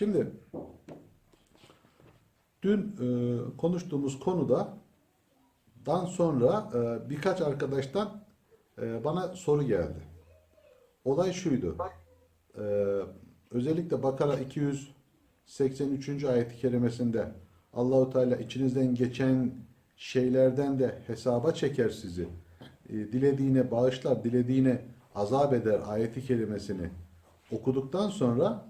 Şimdi dün e, konuştuğumuz konuda dan sonra e, birkaç arkadaştan e, bana soru geldi. Olay şuydu. E, özellikle Bakara 283. ayet-i kerimesinde Allahu Teala içinizden geçen şeylerden de hesaba çeker sizi. E, dilediğine bağışlar, dilediğine azap eder ayeti kerimesini okuduktan sonra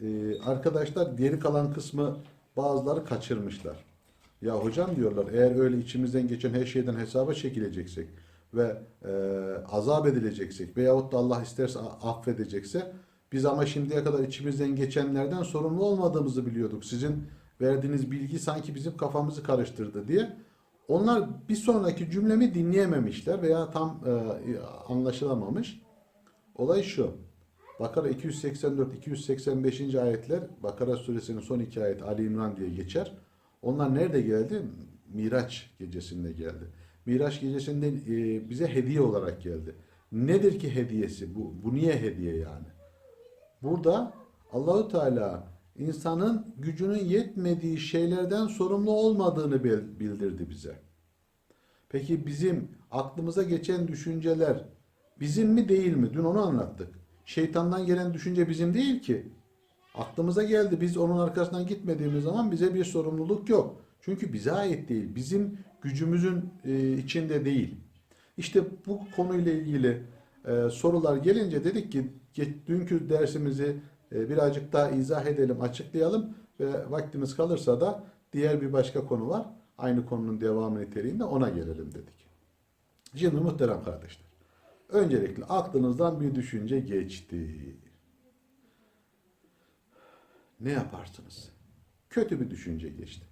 e, arkadaşlar geri kalan kısmı bazıları kaçırmışlar. Ya hocam diyorlar eğer öyle içimizden geçen her şeyden hesaba çekileceksek ve e, azap edileceksek veyahut da Allah isterse affedecekse biz ama şimdiye kadar içimizden geçenlerden sorumlu olmadığımızı biliyorduk. Sizin verdiğiniz bilgi sanki bizim kafamızı karıştırdı diye. Onlar bir sonraki cümlemi dinleyememişler veya tam e, anlaşılamamış. Olay şu. Bakara 284-285. ayetler Bakara suresinin son iki ayet Ali İmran diye geçer. Onlar nerede geldi? Miraç gecesinde geldi. Miraç gecesinde e, bize hediye olarak geldi. Nedir ki hediyesi? Bu, bu niye hediye yani? Burada Allahu Teala insanın gücünün yetmediği şeylerden sorumlu olmadığını bil- bildirdi bize. Peki bizim aklımıza geçen düşünceler bizim mi değil mi? Dün onu anlattık. Şeytandan gelen düşünce bizim değil ki. Aklımıza geldi. Biz onun arkasından gitmediğimiz zaman bize bir sorumluluk yok. Çünkü bize ait değil. Bizim gücümüzün e, içinde değil. İşte bu konuyla ilgili e, sorular gelince dedik ki dünkü dersimizi e, birazcık daha izah edelim, açıklayalım ve vaktimiz kalırsa da diğer bir başka konu var. Aynı konunun devamı niteliğinde ona gelelim dedik. Şimdi muhterem kardeşler. Öncelikle aklınızdan bir düşünce geçti. Ne yaparsınız? Kötü bir düşünce geçti.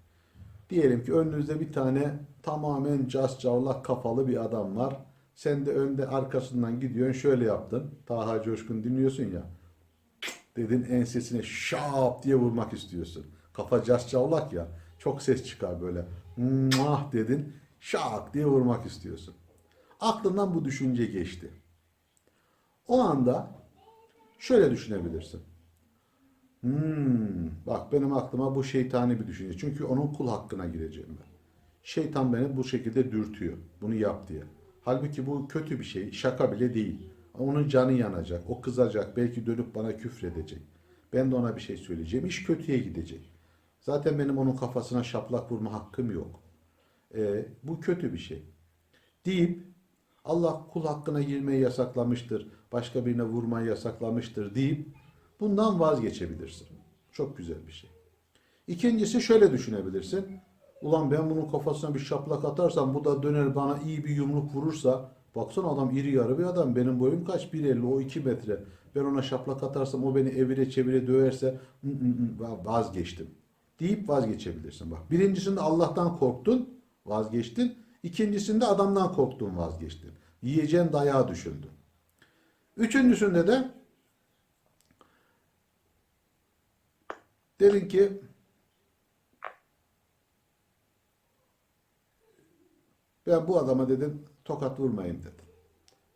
Diyelim ki önünüzde bir tane tamamen cas cavlak kafalı bir adam var. Sen de önde arkasından gidiyorsun şöyle yaptın. Taha Coşkun dinliyorsun ya. Dedin ensesine şap diye vurmak istiyorsun. Kafa cas cavlak ya. Çok ses çıkar böyle. Muah dedin. Şak diye vurmak istiyorsun. Aklından bu düşünce geçti. O anda şöyle düşünebilirsin. Hmm, bak benim aklıma bu şeytani bir düşünce. Çünkü onun kul hakkına gireceğim ben. Şeytan beni bu şekilde dürtüyor. Bunu yap diye. Halbuki bu kötü bir şey. Şaka bile değil. Onun canı yanacak. O kızacak. Belki dönüp bana küfredecek. Ben de ona bir şey söyleyeceğim. İş kötüye gidecek. Zaten benim onun kafasına şaplak vurma hakkım yok. Ee, bu kötü bir şey. Deyip Allah kul hakkına girmeyi yasaklamıştır. Başka birine vurmayı yasaklamıştır deyip bundan vazgeçebilirsin. Çok güzel bir şey. İkincisi şöyle düşünebilirsin. Ulan ben bunun kafasına bir şaplak atarsam bu da döner bana iyi bir yumruk vurursa baksana adam iri yarı bir adam. Benim boyum kaç? 1.50 o 2 metre. Ben ona şaplak atarsam o beni evire çevire döverse "Hı, hı, hı, vazgeçtim. Deyip vazgeçebilirsin. Bak birincisinde Allah'tan korktun vazgeçtin. İkincisinde adamdan korktun vazgeçtin. Yiyeceğin dayağı düşündün. Üçüncüsünde de dedin ki ben bu adama dedim tokat vurmayayım dedim.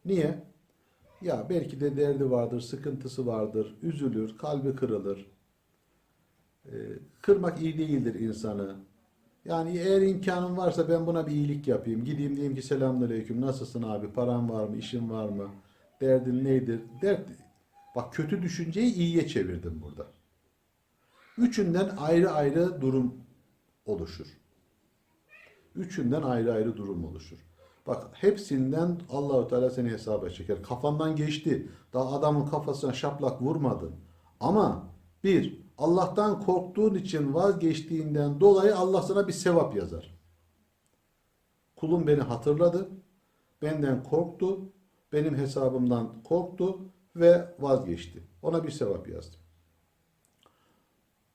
Niye? Ya belki de derdi vardır, sıkıntısı vardır, üzülür, kalbi kırılır. Ee, kırmak iyi değildir insanı. Yani eğer imkanım varsa ben buna bir iyilik yapayım. Gideyim diyeyim ki selamünaleyküm, nasılsın abi, paran var mı, işin var mı, derdin nedir? Dert, bak kötü düşünceyi iyiye çevirdim burada. Üçünden ayrı ayrı durum oluşur. Üçünden ayrı ayrı durum oluşur. Bak hepsinden Allahu Teala seni hesaba çeker. Kafandan geçti. Daha adamın kafasına şaplak vurmadın. Ama bir Allah'tan korktuğun için vazgeçtiğinden dolayı Allah sana bir sevap yazar. Kulum beni hatırladı. Benden korktu. Benim hesabımdan korktu ve vazgeçti. Ona bir sevap yazdım.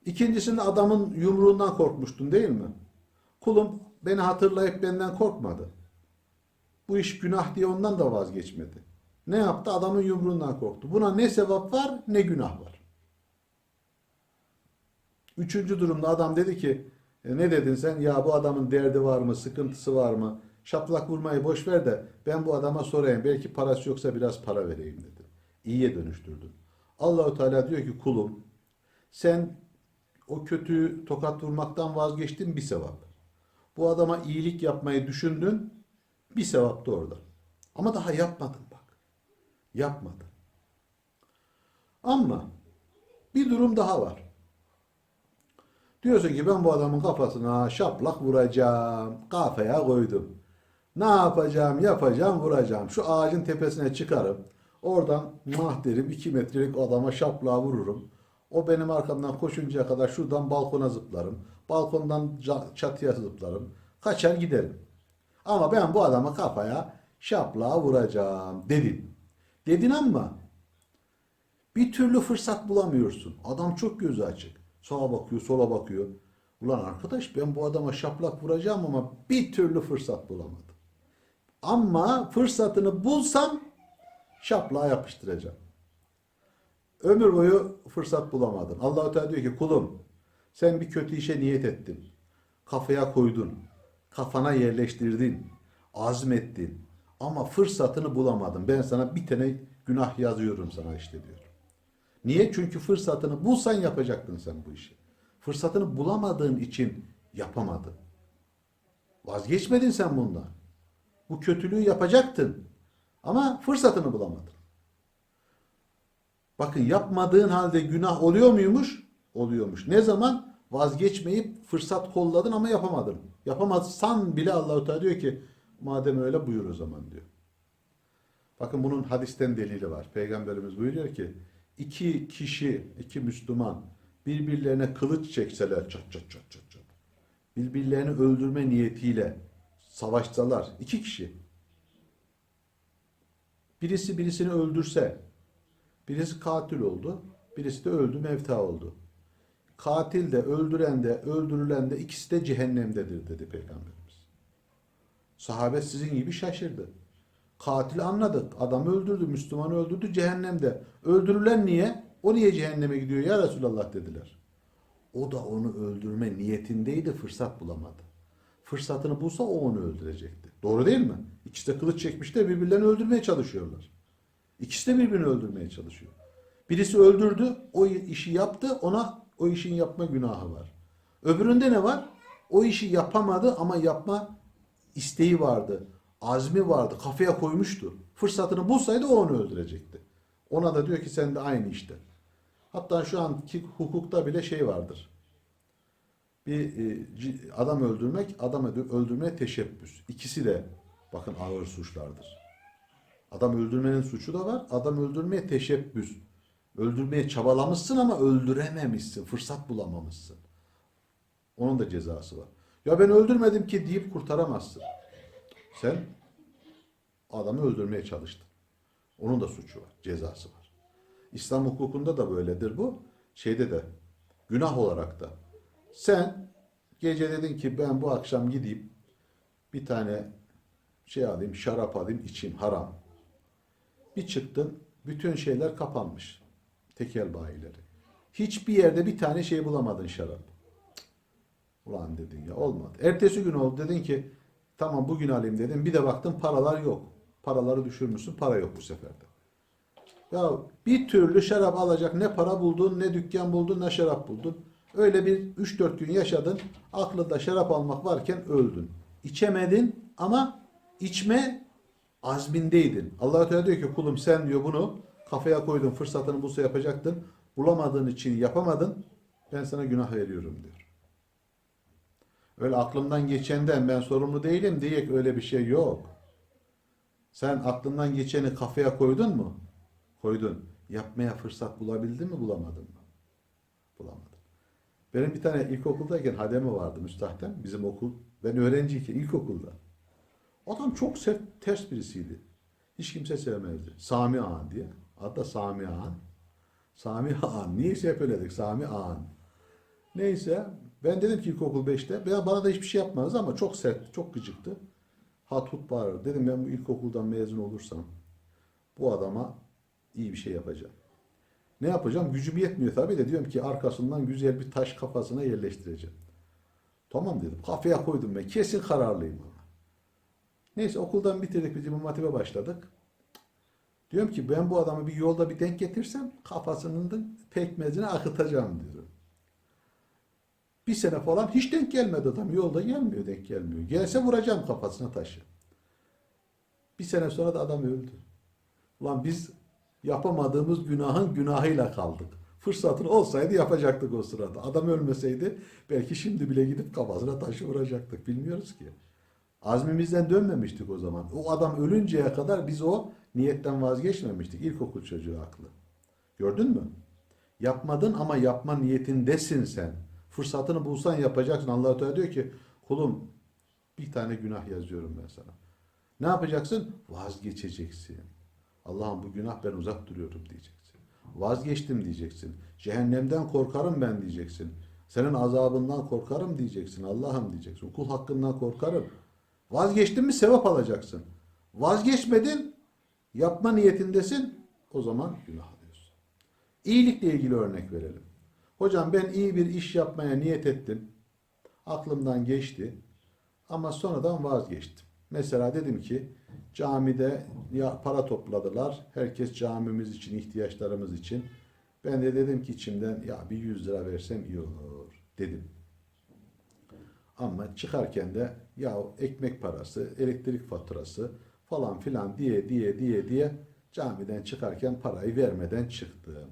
İkincisinde adamın yumruğundan korkmuştun değil mi? Kulum beni hatırlayıp benden korkmadı. Bu iş günah diye ondan da vazgeçmedi. Ne yaptı? Adamın yumruğundan korktu. Buna ne sevap var ne günah var. Üçüncü durumda adam dedi ki "E, ne dedin sen? Ya bu adamın derdi var mı? Sıkıntısı var mı? Şaplak vurmayı boş ver de ben bu adama sorayım. Belki parası yoksa biraz para vereyim dedi. İyiye dönüştürdün. Allahu Teala diyor ki kulum sen o kötü tokat vurmaktan vazgeçtin bir sevap. Bu adama iyilik yapmayı düşündün bir sevap da orada. Ama daha yapmadın bak. Yapmadın. Ama bir durum daha var. Diyorsun ki ben bu adamın kafasına şaplak vuracağım. Kafaya koydum. Ne yapacağım, yapacağım, vuracağım. Şu ağacın tepesine çıkarım. Oradan mah derim 2 metrelik adama şaplağı vururum. O benim arkamdan koşuncaya kadar şuradan balkona zıplarım. Balkondan çatıya zıplarım. Kaçar giderim. Ama ben bu adama kafaya şaplağı vuracağım dedin. Dedin ama bir türlü fırsat bulamıyorsun. Adam çok gözü açık. Sağa bakıyor, sola bakıyor. Ulan arkadaş ben bu adama şaplak vuracağım ama bir türlü fırsat bulamadım. Ama fırsatını bulsam şaplağa yapıştıracağım. Ömür boyu fırsat bulamadın. Allah-u Teala diyor ki kulum sen bir kötü işe niyet ettin. Kafaya koydun. Kafana yerleştirdin. Azmettin. Ama fırsatını bulamadın. Ben sana bir tane günah yazıyorum sana işte diyor. Niye? Çünkü fırsatını bulsan yapacaktın sen bu işi. Fırsatını bulamadığın için yapamadın. Vazgeçmedin sen bundan. Bu kötülüğü yapacaktın. Ama fırsatını bulamadın. Bakın yapmadığın halde günah oluyor muymuş? Oluyormuş. Ne zaman? Vazgeçmeyip fırsat kolladın ama yapamadın. Yapamazsan bile Allahu Teala diyor ki madem öyle buyur o zaman diyor. Bakın bunun hadisten delili var. Peygamberimiz buyuruyor ki iki kişi, iki Müslüman birbirlerine kılıç çekseler çat çat çat çat çat. Birbirlerini öldürme niyetiyle savaşsalar iki kişi. Birisi birisini öldürse birisi katil oldu, birisi de öldü, mevta oldu. Katil de, öldüren de, öldürülen de ikisi de cehennemdedir dedi Peygamberimiz. Sahabe sizin gibi şaşırdı. Katil anladık. Adam öldürdü, Müslümanı öldürdü cehennemde. Öldürülen niye? O niye cehenneme gidiyor ya Resulallah dediler. O da onu öldürme niyetindeydi, fırsat bulamadı. Fırsatını bulsa o onu öldürecekti. Doğru değil mi? İkisi de kılıç çekmişler, birbirlerini öldürmeye çalışıyorlar. İkisi de birbirini öldürmeye çalışıyor. Birisi öldürdü, o işi yaptı, ona o işin yapma günahı var. Öbüründe ne var? O işi yapamadı ama yapma isteği vardı. Azmi vardı, kafaya koymuştu. Fırsatını bulsaydı o onu öldürecekti. Ona da diyor ki sen de aynı işte. Hatta şu anki hukukta bile şey vardır. Bir e, adam öldürmek, adam öldü- öldürmeye teşebbüs. İkisi de bakın ağır suçlardır. Adam öldürmenin suçu da var. Adam öldürmeye teşebbüs. Öldürmeye çabalamışsın ama öldürememişsin. Fırsat bulamamışsın. Onun da cezası var. Ya ben öldürmedim ki deyip kurtaramazsın. Sen adamı öldürmeye çalıştın. Onun da suçu var, cezası var. İslam hukukunda da böyledir bu. Şeyde de günah olarak da. Sen gece dedin ki ben bu akşam gideyim bir tane şey alayım, şarap alayım, içeyim, haram. Bir çıktın, bütün şeyler kapanmış. Tekel bayileri. Hiçbir yerde bir tane şey bulamadın şarap. Ulan dedin ya olmadı. Ertesi gün oldu dedin ki tamam bugün alayım dedim. Bir de baktın paralar yok. Paraları düşürmüşsün para yok bu sefer de. Ya bir türlü şarap alacak ne para buldun ne dükkan buldun ne şarap buldun. Öyle bir 3-4 gün yaşadın. Aklında şarap almak varken öldün. İçemedin ama içme azmindeydin. allah Teala diyor ki kulum sen diyor bunu kafaya koydun fırsatını bulsa yapacaktın. Bulamadığın için yapamadın. Ben sana günah veriyorum diyor. Öyle aklımdan geçenden ben sorumlu değilim diye öyle bir şey yok. Sen aklından geçeni kafaya koydun mu? Koydun. Yapmaya fırsat bulabildin mi bulamadın mı? Bulamadın. Benim bir tane ilkokuldayken hademe vardı müstahdem. Bizim okul. Ben öğrenciyken ilkokulda. Adam çok sert, ters birisiydi. Hiç kimse sevmezdi. Sami Ağan diye. Da Sami Ağan. Sami Ağan. Niyeyse hep öyle dedik. Sami Ağan. Neyse ben dedim ki ilkokul 5'te ben bana da hiçbir şey yapmazdı ama çok sert, çok gıcıktı. Hat hut bağırır. Dedim ben bu ilkokuldan mezun olursam bu adama iyi bir şey yapacağım. Ne yapacağım? Gücüm yetmiyor tabii de diyorum ki arkasından güzel bir taş kafasına yerleştireceğim. Tamam dedim. Kafaya koydum ben. Kesin kararlıyım ama. Neyse okuldan bitirdik biz İmam başladık. Diyorum ki ben bu adamı bir yolda bir denk getirsem kafasının pekmezini akıtacağım diyorum. Bir sene falan hiç denk gelmedi adam. Yolda gelmiyor, denk gelmiyor. Gelse vuracağım kafasına taşı. Bir sene sonra da adam öldü. Ulan biz yapamadığımız günahın günahıyla kaldık. Fırsatın olsaydı yapacaktık o sırada. Adam ölmeseydi belki şimdi bile gidip kafasına taşı vuracaktık. Bilmiyoruz ki. Azmimizden dönmemiştik o zaman. O adam ölünceye kadar biz o niyetten vazgeçmemiştik. İlkokul çocuğu aklı. Gördün mü? Yapmadın ama yapma niyetindesin sen. Fırsatını bulsan yapacaksın. Allah Teala diyor ki kulum bir tane günah yazıyorum ben sana. Ne yapacaksın? Vazgeçeceksin. Allah'ım bu günah ben uzak duruyorum diyeceksin. Vazgeçtim diyeceksin. Cehennemden korkarım ben diyeceksin. Senin azabından korkarım diyeceksin. Allah'ım diyeceksin. Kul hakkından korkarım. Vazgeçtin mi sevap alacaksın. Vazgeçmedin, yapma niyetindesin, o zaman günah alıyorsun. İyilikle ilgili örnek verelim. Hocam ben iyi bir iş yapmaya niyet ettim. Aklımdan geçti. Ama sonradan vazgeçtim. Mesela dedim ki camide ya para topladılar. Herkes camimiz için, ihtiyaçlarımız için. Ben de dedim ki içimden ya bir 100 lira versem iyi olur dedim. Ama çıkarken de ya ekmek parası, elektrik faturası falan filan diye diye diye diye camiden çıkarken parayı vermeden çıktım.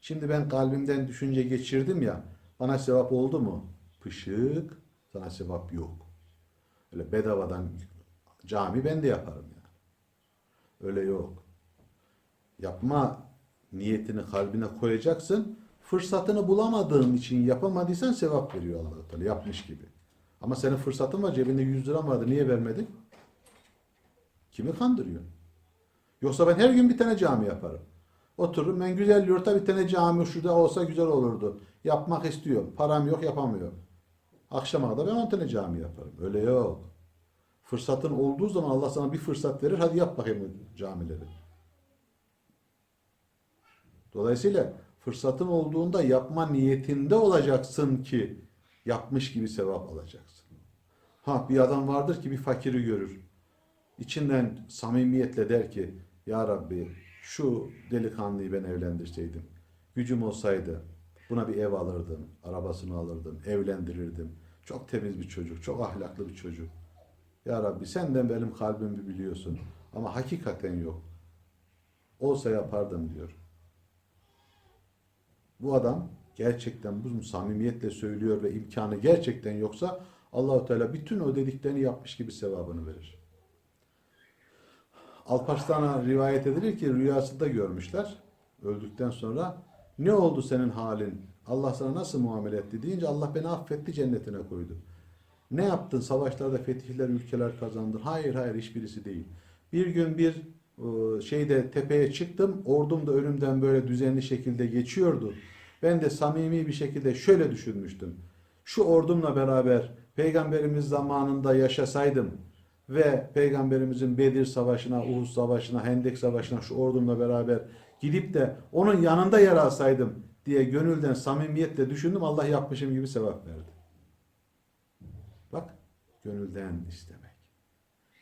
Şimdi ben kalbimden düşünce geçirdim ya bana sevap oldu mu? Pışık sana sevap yok. Öyle bedavadan cami ben de yaparım ya. Öyle yok. Yapma niyetini kalbine koyacaksın. Fırsatını bulamadığın için yapamadıysan sevap veriyor Allah Teala yapmış gibi. Ama senin fırsatın var cebinde 100 liran vardı niye vermedin? Kimi kandırıyor? Yoksa ben her gün bir tane cami yaparım. Otururum ben güzel yurtta bir tane cami şurada olsa güzel olurdu. Yapmak istiyorum. Param yok yapamıyorum. Akşama kadar ben 10 tane cami yaparım. Öyle yok. Fırsatın olduğu zaman Allah sana bir fırsat verir. Hadi yap bakayım camileri. Dolayısıyla fırsatın olduğunda yapma niyetinde olacaksın ki yapmış gibi sevap alacaksın. Ha bir adam vardır ki bir fakiri görür. İçinden samimiyetle der ki Ya Rabbi şu delikanlıyı ben evlendirseydim. Gücüm olsaydı buna bir ev alırdım, arabasını alırdım, evlendirirdim. Çok temiz bir çocuk, çok ahlaklı bir çocuk. Ya Rabbi senden benim kalbimi biliyorsun ama hakikaten yok. Olsa yapardım diyor. Bu adam gerçekten bu samimiyetle söylüyor ve imkanı gerçekten yoksa Allahu Teala bütün o dediklerini yapmış gibi sevabını verir. Alparslan'a rivayet edilir ki rüyasında görmüşler öldükten sonra ne oldu senin halin? Allah sana nasıl muamele etti deyince Allah beni affetti cennetine koydu. Ne yaptın? Savaşlarda fetihler, ülkeler kazandın. Hayır hayır hiçbirisi değil. Bir gün bir e, şeyde tepeye çıktım. Ordum da önümden böyle düzenli şekilde geçiyordu. Ben de samimi bir şekilde şöyle düşünmüştüm. Şu ordumla beraber peygamberimiz zamanında yaşasaydım ve peygamberimizin Bedir Savaşı'na, Uhud Savaşı'na, Hendek Savaşı'na şu ordumla beraber gidip de onun yanında yer alsaydım diye gönülden samimiyetle düşündüm. Allah yapmışım gibi sevap verdi. Bak gönülden istemek.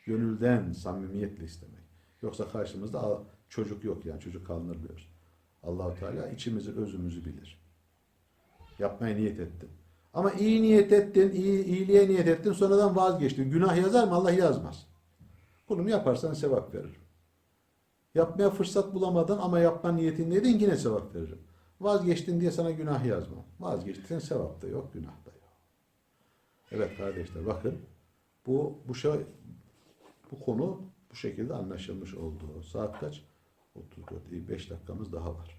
Gönülden samimiyetle istemek. Yoksa karşımızda çocuk yok yani çocuk kalınır Allahu Teala içimizi özümüzü bilir. Yapmaya niyet ettin. Ama iyi niyet ettin, iyi, iyiliğe niyet ettin, sonradan vazgeçtin. Günah yazar mı? Allah yazmaz. Kulum yaparsan sevap veririm. Yapmaya fırsat bulamadın ama yapma niyetindeydin yine sevap veririm. Vazgeçtin diye sana günah yazmam. Vazgeçtin sevap da yok, günah da yok. Evet kardeşler bakın bu bu şey bu konu bu şekilde anlaşılmış oldu. Saat kaç? 34. İyi 5 dakikamız daha var.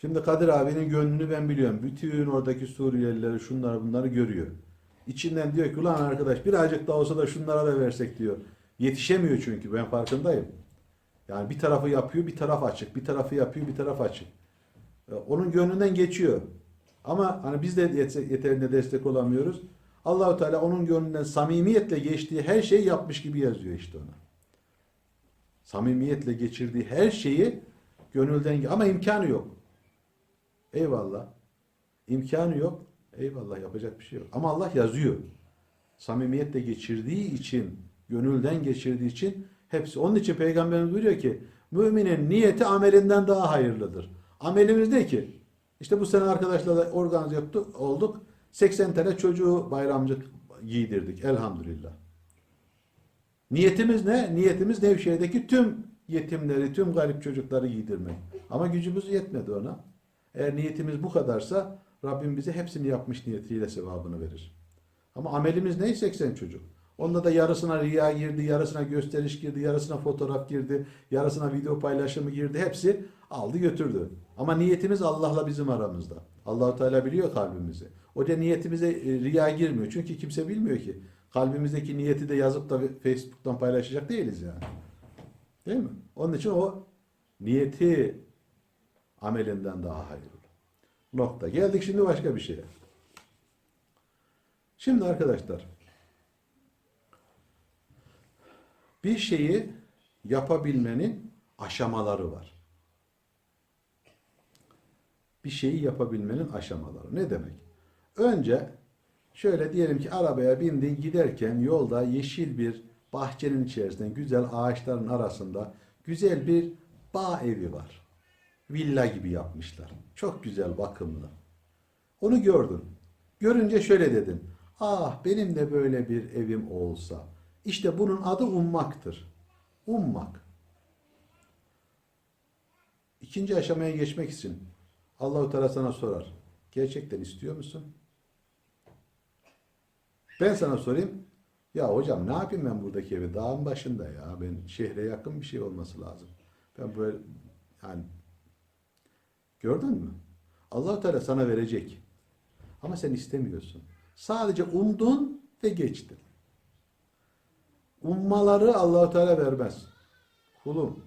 Şimdi Kadir abinin gönlünü ben biliyorum. Bütün oradaki Suriyelileri şunları bunları görüyor. İçinden diyor ki ulan arkadaş birazcık daha olsa da şunlara da versek diyor. Yetişemiyor çünkü ben farkındayım. Yani bir tarafı yapıyor bir taraf açık. Bir tarafı yapıyor bir taraf açık. E, Onun gönlünden geçiyor. Ama hani biz de yet- yeterince destek olamıyoruz. Allahu Teala onun gönlünden samimiyetle geçtiği her şeyi yapmış gibi yazıyor işte ona. Samimiyetle geçirdiği her şeyi gönülden ama imkanı yok. Eyvallah. İmkanı yok. Eyvallah yapacak bir şey yok. Ama Allah yazıyor. Samimiyetle geçirdiği için, gönülden geçirdiği için hepsi. Onun için Peygamberimiz buyuruyor ki müminin niyeti amelinden daha hayırlıdır. Amelimiz ne ki? İşte bu sene arkadaşlarla organize yaptık, olduk. 80 tane çocuğu bayramcık giydirdik elhamdülillah. Niyetimiz ne? Niyetimiz Nevşehir'deki tüm yetimleri, tüm garip çocukları giydirmek. Ama gücümüz yetmedi ona. Eğer niyetimiz bu kadarsa Rabbim bize hepsini yapmış niyetiyle sevabını verir. Ama amelimiz ne? 80 çocuk. Onda da yarısına riya girdi, yarısına gösteriş girdi, yarısına fotoğraf girdi, yarısına video paylaşımı girdi. Hepsi aldı götürdü. Ama niyetimiz Allah'la bizim aramızda. Allahu Teala biliyor kalbimizi. O da niyetimize e, riya girmiyor. Çünkü kimse bilmiyor ki. Kalbimizdeki niyeti de yazıp da Facebook'tan paylaşacak değiliz yani. Değil mi? Onun için o niyeti amelinden daha hayırlı. Nokta. Geldik şimdi başka bir şeye. Şimdi arkadaşlar bir şeyi yapabilmenin aşamaları var. Bir şeyi yapabilmenin aşamaları. Ne demek? Önce şöyle diyelim ki arabaya bindin giderken yolda yeşil bir bahçenin içerisinde güzel ağaçların arasında güzel bir bağ evi var. Villa gibi yapmışlar. Çok güzel, bakımlı. Onu gördün. Görünce şöyle dedin. Ah benim de böyle bir evim olsa. İşte bunun adı ummaktır. Ummak. İkinci aşamaya geçmek için Allahu Teala sana sorar. Gerçekten istiyor musun? Ben sana sorayım. Ya hocam ne yapayım ben buradaki evi? Dağın başında ya. Ben şehre yakın bir şey olması lazım. Ben böyle yani gördün mü? Allahu Teala sana verecek. Ama sen istemiyorsun. Sadece umdun ve geçtin. Ummaları Allahu Teala vermez. Kulum,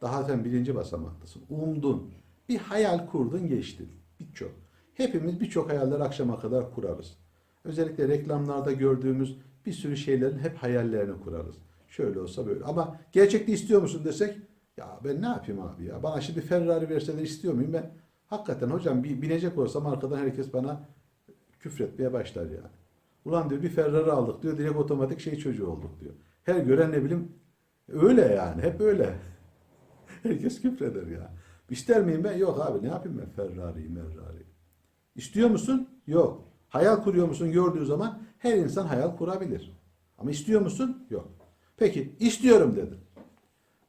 daha sen birinci basamaktasın. Umdun. Bir hayal kurdun geçtin. Birçok. Hepimiz birçok hayaller akşama kadar kurarız. Özellikle reklamlarda gördüğümüz bir sürü şeylerin hep hayallerini kurarız. Şöyle olsa böyle. Ama gerçekte istiyor musun desek ya ben ne yapayım abi ya? Bana şimdi Ferrari verseler istiyor muyum? Ben hakikaten hocam bir binecek olsam arkadan herkes bana küfretmeye başlar yani. Ulan diyor bir Ferrari aldık diyor direkt otomatik şey çocuğu olduk diyor. Her gören ne bileyim öyle yani hep öyle. Herkes küfreder ya. İster miyim ben? Yok abi ne yapayım ben Ferrari'yi Ferrari. İstiyor musun? Yok. Hayal kuruyor musun gördüğü zaman her insan hayal kurabilir. Ama istiyor musun? Yok. Peki istiyorum dedin.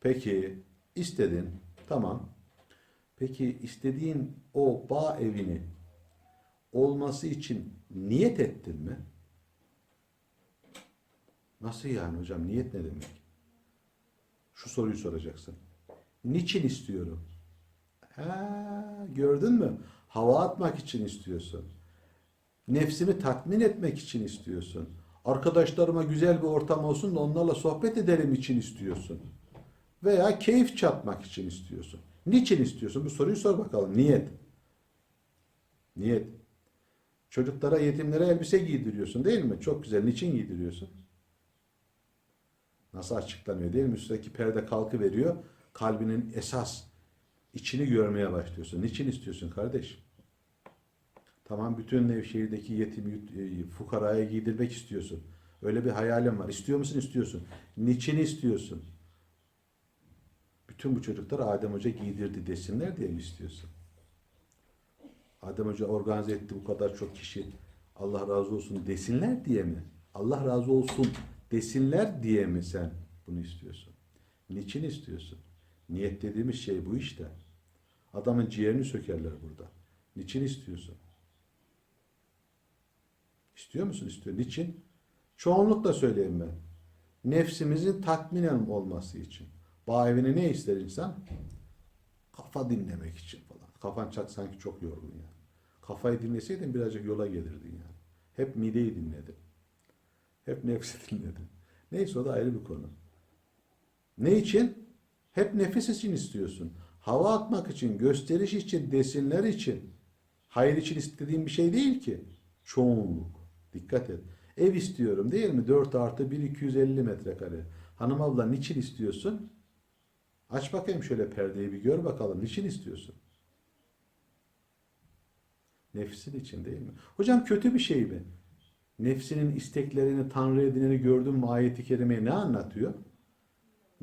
Peki istedin. Tamam. Peki istediğin o bağ evini olması için niyet ettin mi? Nasıl yani hocam? Niyet ne demek? Şu soruyu soracaksın. Niçin istiyorum? Ha, gördün mü? Hava atmak için istiyorsun. Nefsimi tatmin etmek için istiyorsun. Arkadaşlarıma güzel bir ortam olsun da onlarla sohbet edelim için istiyorsun. Veya keyif çatmak için istiyorsun. Niçin istiyorsun? Bu soruyu sor bakalım. Niyet. Niyet. Çocuklara, yetimlere elbise giydiriyorsun değil mi? Çok güzel. Niçin giydiriyorsun? Nasıl açıklanıyor değil mi? Üstteki perde kalkı veriyor. Kalbinin esas içini görmeye başlıyorsun. Niçin istiyorsun kardeşim? Tamam bütün Nevşehir'deki yetim e, fukaraya giydirmek istiyorsun. Öyle bir hayalin var. İstiyor musun? İstiyorsun. Niçin istiyorsun? Bütün bu çocuklar Adem Hoca giydirdi desinler diye mi istiyorsun? Adem Hoca organize etti bu kadar çok kişi. Allah razı olsun desinler diye mi? Allah razı olsun desinler diye mi sen bunu istiyorsun? Niçin istiyorsun? Niyet dediğimiz şey bu işte. Adamın ciğerini sökerler burada. Niçin istiyorsun? İstiyor musun? İstiyor. Niçin? Çoğunlukla söyleyeyim ben. Nefsimizin tatminen olması için. Bağ evini ne ister insan? Kafa dinlemek için falan. Kafan çak sanki çok yorgun yani. Kafayı dinleseydin birazcık yola gelirdin yani. Hep mideyi dinledin. Hep nefsi dinledin. Neyse o da ayrı bir konu. Ne için? Hep nefis için istiyorsun. Hava atmak için, gösteriş için, desinler için. Hayır için istediğin bir şey değil ki. Çoğunluk. Dikkat et. Ev istiyorum değil mi? 4 artı 1 250 metrekare. Hanım abla niçin istiyorsun? Aç bakayım şöyle perdeyi bir gör bakalım. Niçin istiyorsun? Nefsin için değil mi? Hocam kötü bir şey mi? Nefsinin isteklerini Tanrı edineni gördün mü ayeti kerimeye ne anlatıyor?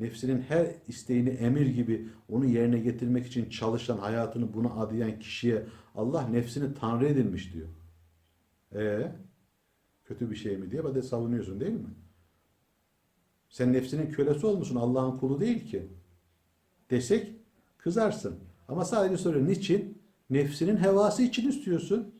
nefsinin her isteğini emir gibi onu yerine getirmek için çalışan, hayatını buna adayan kişiye Allah nefsini tanrı edilmiş diyor. E kötü bir şey mi diye de savunuyorsun değil mi? Sen nefsinin kölesi olmuşsun, Allah'ın kulu değil ki. Desek kızarsın. Ama sadece soruyor niçin? Nefsinin hevası için istiyorsun.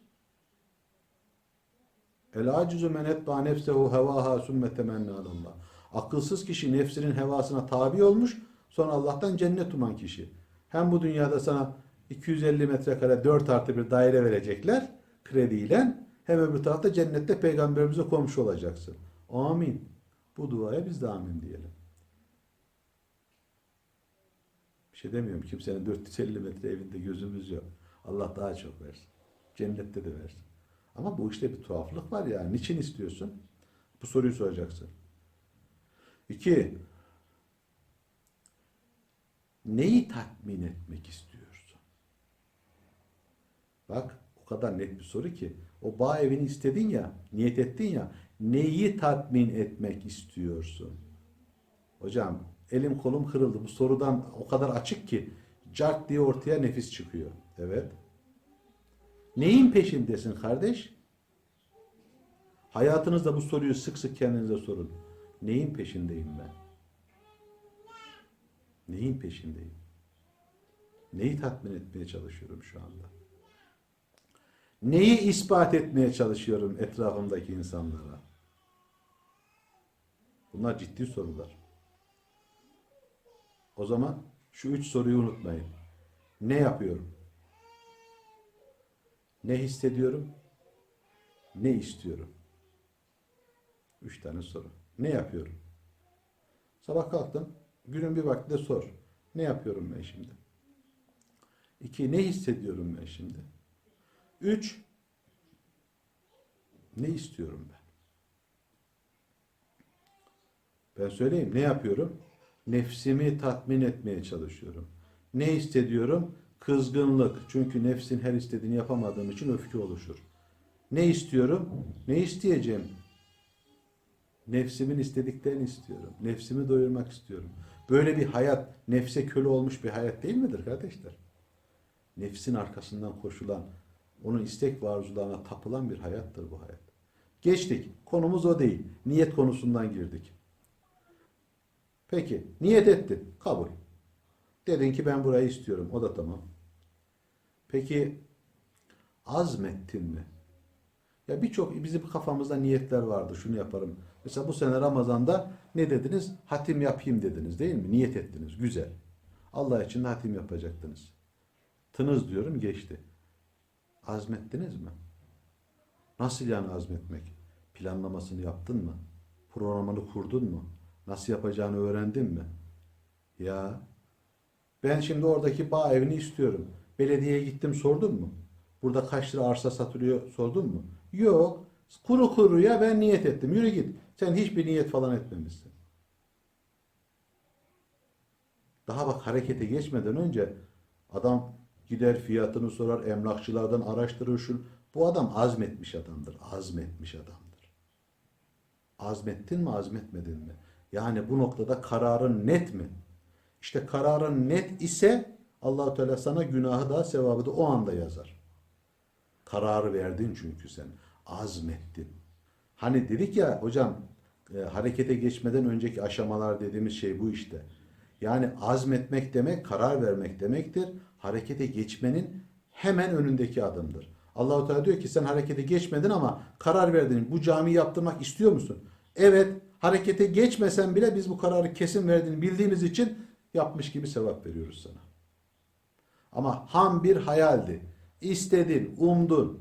El acizu men etba nefsehu hevaha sümme temenna Allah. Akılsız kişi nefsinin hevasına tabi olmuş, sonra Allah'tan cennet uman kişi. Hem bu dünyada sana 250 metrekare 4 artı bir daire verecekler krediyle, hem öbür tarafta cennette peygamberimize komşu olacaksın. Amin. Bu duaya biz de amin diyelim. Bir şey demiyorum. Kimsenin 450 metre evinde gözümüz yok. Allah daha çok versin. Cennette de versin. Ama bu işte bir tuhaflık var ya. Niçin istiyorsun? Bu soruyu soracaksın. İki, neyi tatmin etmek istiyorsun? Bak o kadar net bir soru ki. O bağ evini istedin ya, niyet ettin ya, neyi tatmin etmek istiyorsun? Hocam elim kolum kırıldı. Bu sorudan o kadar açık ki cart diye ortaya nefis çıkıyor. Evet. Neyin peşindesin kardeş? Hayatınızda bu soruyu sık sık kendinize sorun. Neyin peşindeyim ben? Neyin peşindeyim? Neyi tatmin etmeye çalışıyorum şu anda? Neyi ispat etmeye çalışıyorum etrafımdaki insanlara? Bunlar ciddi sorular. O zaman şu üç soruyu unutmayın. Ne yapıyorum? Ne hissediyorum? Ne istiyorum? Üç tane soru. Ne yapıyorum? Sabah kalktım. Günün bir vakti de sor. Ne yapıyorum ben şimdi? İki, ne hissediyorum ben şimdi? Üç, ne istiyorum ben? Ben söyleyeyim ne yapıyorum? Nefsimi tatmin etmeye çalışıyorum. Ne hissediyorum? Kızgınlık. Çünkü nefsin her istediğini yapamadığım için öfke oluşur. Ne istiyorum? Ne isteyeceğim? Nefsimin istediklerini istiyorum. Nefsimi doyurmak istiyorum. Böyle bir hayat, nefse köle olmuş bir hayat değil midir kardeşler? Nefsin arkasından koşulan, onun istek ve arzularına tapılan bir hayattır bu hayat. Geçtik. Konumuz o değil. Niyet konusundan girdik. Peki, niyet ettin. Kabul. Dedin ki ben burayı istiyorum. O da tamam. Peki, azmettin mi? Ya birçok bizim kafamızda niyetler vardı. Şunu yaparım. Mesela bu sene Ramazan'da ne dediniz? Hatim yapayım dediniz değil mi? Niyet ettiniz. Güzel. Allah için hatim yapacaktınız. Tınız diyorum geçti. Azmettiniz mi? Nasıl yani azmetmek? Planlamasını yaptın mı? Programını kurdun mu? Nasıl yapacağını öğrendin mi? Ya ben şimdi oradaki bağ evini istiyorum. Belediyeye gittim sordun mu? Burada kaç lira arsa satılıyor sordun mu? Yok. Kuru kuruya ben niyet ettim. Yürü git. Sen hiçbir niyet falan etmemişsin. Daha bak harekete geçmeden önce adam gider fiyatını sorar, emlakçılardan araştırır şu. Bu adam azmetmiş adamdır. Azmetmiş adamdır. Azmettin mi, azmetmedin mi? Yani bu noktada kararın net mi? İşte kararın net ise Allahu Teala sana günahı da sevabı da o anda yazar. Kararı verdin çünkü sen. Azmettin. Hani dedik ya hocam e, harekete geçmeden önceki aşamalar dediğimiz şey bu işte. Yani azmetmek demek karar vermek demektir. Harekete geçmenin hemen önündeki adımdır. Allahu Teala diyor ki sen harekete geçmedin ama karar verdin. Bu camiyi yaptırmak istiyor musun? Evet, harekete geçmesen bile biz bu kararı kesin verdiğini bildiğimiz için yapmış gibi sevap veriyoruz sana. Ama ham bir hayaldi. İstedin, umdun.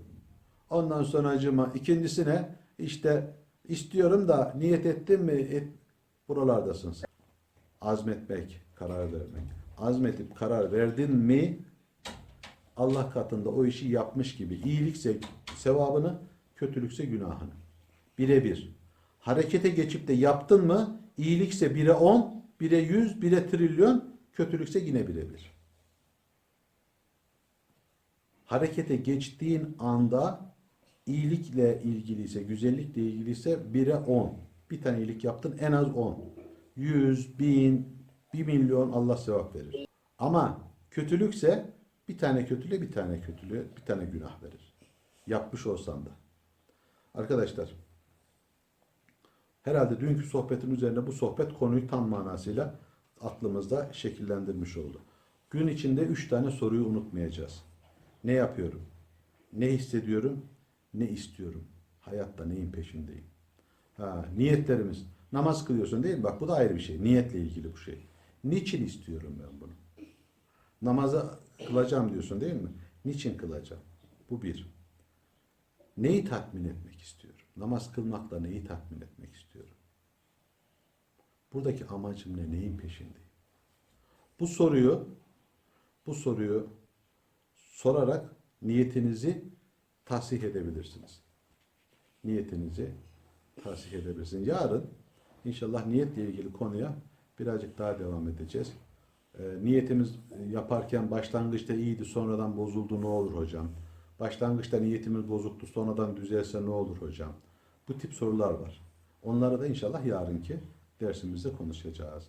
Ondan sonra acıma ikincisine işte istiyorum da niyet ettin mi? Et, buralardasın sen. Azmetmek, karar vermek. Azmetip karar verdin mi Allah katında o işi yapmış gibi. İyilikse sevabını, kötülükse günahını. Birebir. Harekete geçip de yaptın mı iyilikse bire on, bire yüz, bire trilyon, kötülükse yine birebir. Harekete geçtiğin anda iyilikle ilgiliyse, güzellikle ilgiliyse bire on. Bir tane iyilik yaptın en az on. Yüz, bin, bir milyon Allah sevap verir. Ama kötülükse bir tane kötülüğe bir tane kötülüğe bir tane günah verir. Yapmış olsan da. Arkadaşlar herhalde dünkü sohbetin üzerine bu sohbet konuyu tam manasıyla aklımızda şekillendirmiş oldu. Gün içinde üç tane soruyu unutmayacağız. Ne yapıyorum? Ne hissediyorum? Ne istiyorum? Hayatta neyin peşindeyim? Ha, niyetlerimiz. Namaz kılıyorsun değil mi? Bak bu da ayrı bir şey. Niyetle ilgili bu şey. Niçin istiyorum ben bunu? Namazı kılacağım diyorsun değil mi? Niçin kılacağım? Bu bir. Neyi tatmin etmek istiyorum? Namaz kılmakla neyi tatmin etmek istiyorum? Buradaki amacım ne? Neyin peşindeyim? Bu soruyu bu soruyu sorarak niyetinizi tahsih edebilirsiniz. Niyetinizi tahsih edebilirsiniz. Yarın inşallah niyetle ilgili konuya birazcık daha devam edeceğiz. Ee, niyetimiz yaparken başlangıçta iyiydi sonradan bozuldu ne olur hocam? Başlangıçta niyetimiz bozuktu sonradan düzelse ne olur hocam? Bu tip sorular var. Onları da inşallah yarınki dersimizde konuşacağız.